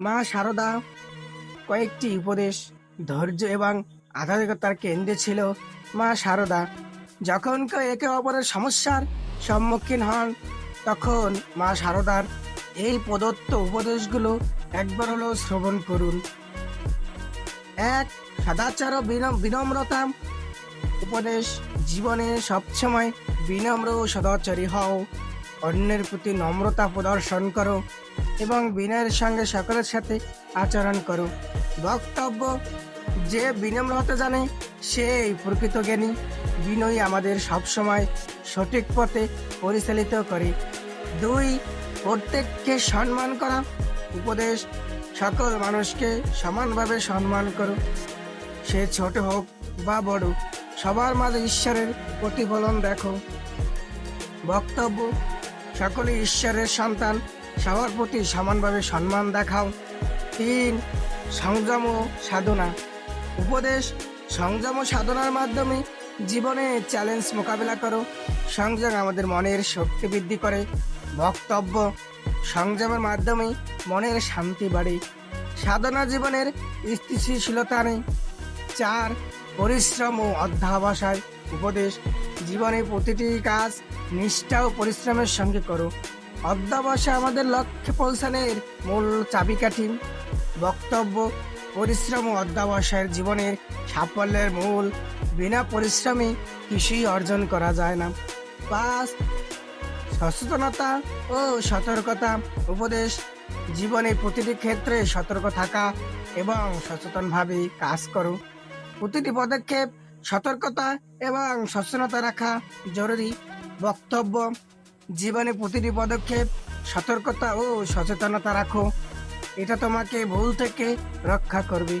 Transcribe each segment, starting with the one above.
মা সারদা, কয়েকটি উপদেশ, ধৈর্য এবং আধ্যাত্মিকতার কেন্দ্রে ছিল মা সারদা। যখন কেউ একে অপরের সমস্যার সম্মুখীন হন, তখন মা সারদার এই প্রদত্ত উপদেশগুলো একবার হলেও শ্রবণ করুন। এক, সদাচার ও বিনম- বিনম্রতা উপদেশ, জীবনে সবসময় বিনম্র ও সদাচারী হও। অন্যের প্রতি নম্রতা প্রদর্শন করো। এবং বিনয়ের সঙ্গে সকলের সাথে আচরণ করো। বক্তব্য যে বিনম্র হতে জানে সেই প্রকৃত জ্ঞানী। বিনয়ী আমাদের সবসময় সঠিক পথে পরিচালিত করে। দুই, প্রত্যেককে সম্মান করা। উপদেশ, সকল মানুষকে সমানভাবে সম্মান করো। সে ছোট হোক বা বড়, সবার মাঝে ঈশ্বরের প্রতিফলন দেখো। বক্তব্য, সকলে ঈশ্বরের সন্তান সবার প্রতি সমানভাবে সম্মান দেখাও। তিন, সংযম ও সাধনা। উপদেশ, সংযম ও সাধনার মাধ্যমে জীবনে চ্যালেঞ্জ মোকাবেলা করো। সংযম আমাদের মনের শক্তি বৃদ্ধি করে। বক্তব্য, সংযমের মাধ্যমে মনের শান্তি বাড়ে। সাধনা জীবনের স্থিতিশীলতা নেই চার, পরিশ্রম ও অধ্যাবসায়। উপদেশ, জীবনে প্রতিটি কাজ নিষ্ঠা ও পরিশ্রমের সঙ্গে করো। অধ্যাবসায় আমাদের লক্ষ্যে পৌঁছানোর মূল চাবিকাঠি। বক্তব্য, পরিশ্রম ও অধ্যাবসায়ের জীবনের সাফল্যের মূল বিনা পরিশ্রমে কিছুই অর্জন করা যায় না। পাঁচ সচেতনতা ও সতর্কতা উপদেশ। জীবনে প্রতিটি ক্ষেত্রে সতর্ক থাকা এবং সচেতনভাবে কাজ করো। প্রতিটি পদক্ষেপ সতর্কতা এবং সচেতনতা রাখা জরুরি। বক্তব্য জীবনে প্রতিটি পদক্ষেপ, সতর্কতা ও সচেতনতা রাখো। এটা তোমাকে ভুল থেকে রক্ষা করবে।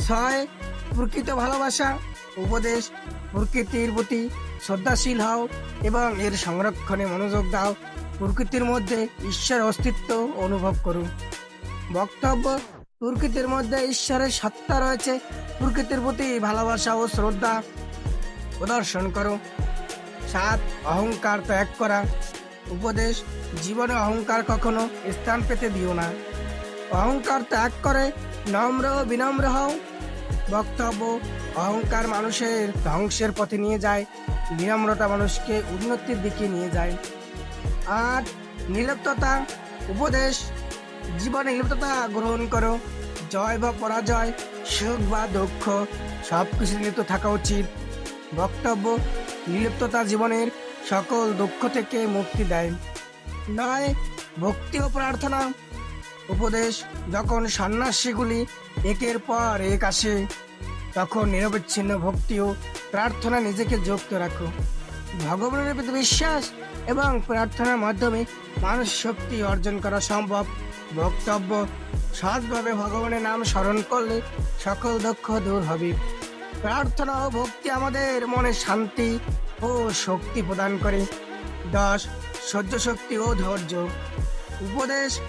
ছয়, প্রকৃত ভালোবাসা, উপদেশ, প্রকৃতির প্রতি শ্রদ্ধাশীল হও এবং এর সংরক্ষণে মনোযোগ দাও। প্রকৃতির মধ্যে ঈশ্বর অস্তিত্ব অনুভব করুন বক্তব্য, প্রকৃতির মধ্যে ঈশ্বরের সত্তা রয়েছে। প্রকৃতির প্রতি ভালোবাসা ও শ্রদ্ধা প্রদর্শন করো। সাত, অহংকার ত্যাগ করা। উপদেশ, জীবনে অহংকার কখনো স্থান পেতে দিও না। অহংকার ত্যাগ করে, নম্র বিনম্র হও। বক্তব্য, অহংকার মানুষের ধ্বংসের পথে নিয়ে যায়। বিনম্রতা মানুষকে উন্নতির দিকে নিয়ে যায়। আর নির্লিপ্ততা উপদেশ, জীবনে নির্লিপ্ততা গ্রহণ করো। জয় বা পরাজয়, সুখ বা দুঃখ সব কিছু লিপ্ত থাকা উচিত। বক্তব্য নির্লিপ্ততা জীবনের সকল দুঃখ থেকে মুক্তি দেয়। নয়, ভক্তি ও প্রার্থনা। উপদেশ, যখন সন্ন্যাসীগুলি একের পর এক আসে, তখন নিরবিচ্ছিন্ন ভক্তি ও প্রার্থনা নিজেকে যুক্ত রাখো। ভগবানের প্রতি বিশ্বাস এবং প্রার্থনার মাধ্যমে মানুষ শক্তি অর্জন করা সম্ভব। বক্তব্য সৎভাবে ভগবানের নাম স্মরণ করলে সকল দুঃখ দূর হবে। প্রার্থনা ও ভক্তি আমাদের মনে শান্তি ও শক্তি প্রদান করে। দশ সহ্য শক্তি ও ধৈর্য। উপদেশ,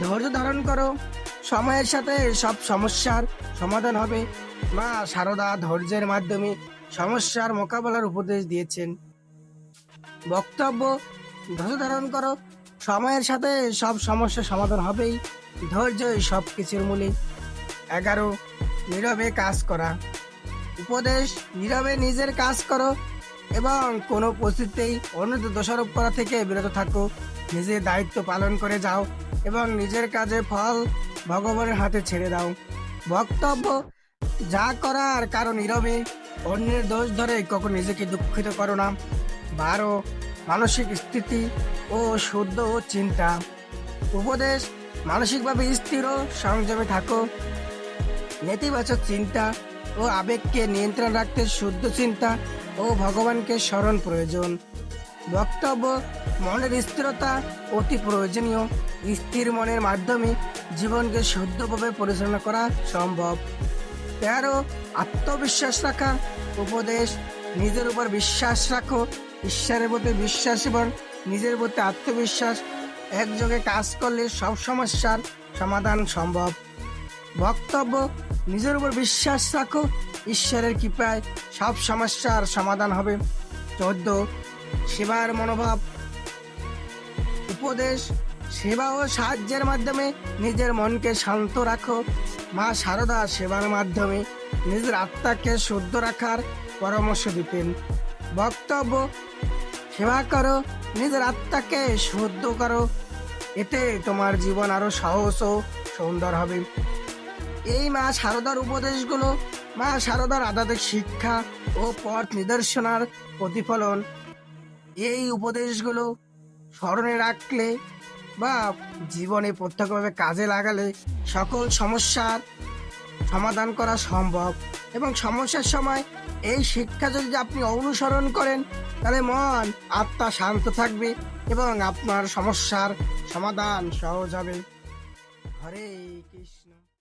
ধৈর্য ধারণ করো। সময়ের সাথে সব সমস্যার সমাধান হবে। মা সারদা ধৈর্যের মাধ্যমে সমস্যার মোকাবেলার উপদেশ দিয়েছেন। বক্তব্য, ধৈর্য ধারণ করো। সময়ের সাথে সব সমস্যার সমাধান হবেই। ধৈর্যই সব কিছুর মূলে। এগারো, নীরবে কাজ করা। উপদেশ নীরবে নিজের কাজ করো এবং কোনো পরিস্থিতিতেই অন্যদের দোষারোপ করা থেকে বিরত থাকো। নিজের দায়িত্ব পালন করে যাও এবং নিজের কাজে ফল ভগবানের হাতে ছেড়ে দাও। বক্তব্য, যা করার কারও নীরবে, অন্যের দোষ ধরে কখন নিজেকে দুঃখিত করো না। বারো, মানসিক স্থিতি ও শুদ্ধ ও চিন্তা। উপদেশ, মানসিকভাবে স্থির ও সংযমে থাকো। নেতিবাচক চিন্তা ও আবেগকে নিয়ন্ত্রণ রাখতে শুদ্ধ চিন্তা ও ভগবানকে স্মরণ প্রয়োজন। বক্তব্য, মনের স্থিরতা অতি প্রয়োজনীয়। স্থির মনের মাধ্যমে জীবনকে শুদ্ধভাবে পরিচালনা করা সম্ভব। তেরো আত্মবিশ্বাস রাখা, উপদেশ, নিজের উপর বিশ্বাস রাখো, ঈশ্বরের প্রতি বিশ্বাস এবং নিজের প্রতি আত্মবিশ্বাস। একযোগে কাজ করলে সব সমস্যার সমাধান সম্ভব। বক্তব্য নিজের উপর বিশ্বাস রাখো, ঈশ্বরের কৃপায় সব সমস্যার সমাধান হবে। চোদ্দ, সেবার মনোভাব। উপদেশ, সেবা ও সাহায্যের মাধ্যমে নিজের মনকে শান্ত রাখো। মা সারদা সেবার মাধ্যমে নিজের আত্মাকে শুদ্ধ রাখার পরামর্শ দিতেন। বক্তব্য, সেবা করো, নিজের আত্মাকে শুদ্ধ করো। এতে তোমার জীবন আরও সহজ ও সুন্দর হবে। এই মা সারদার উপদেশগুলো, মা সারদার আধ্যাত্মিক শিক্ষা ও পথ নিদর্শনার প্রতিফলন। এই উপদেশগুলো স্মরণে রাখলে বা জীবনে প্রত্যক্ষভাবে কাজে লাগালে সকল সমস্যার সমাধান করা সম্ভব। এবং সমস্যার সময় এই শিক্ষা যদি আপনি অনুসরণ করেন, তাহলে মন, আত্মা শান্ত থাকবে এবং আপনার সমস্যার সমাধান সহজ হবে। হরে কৃষ্ণ।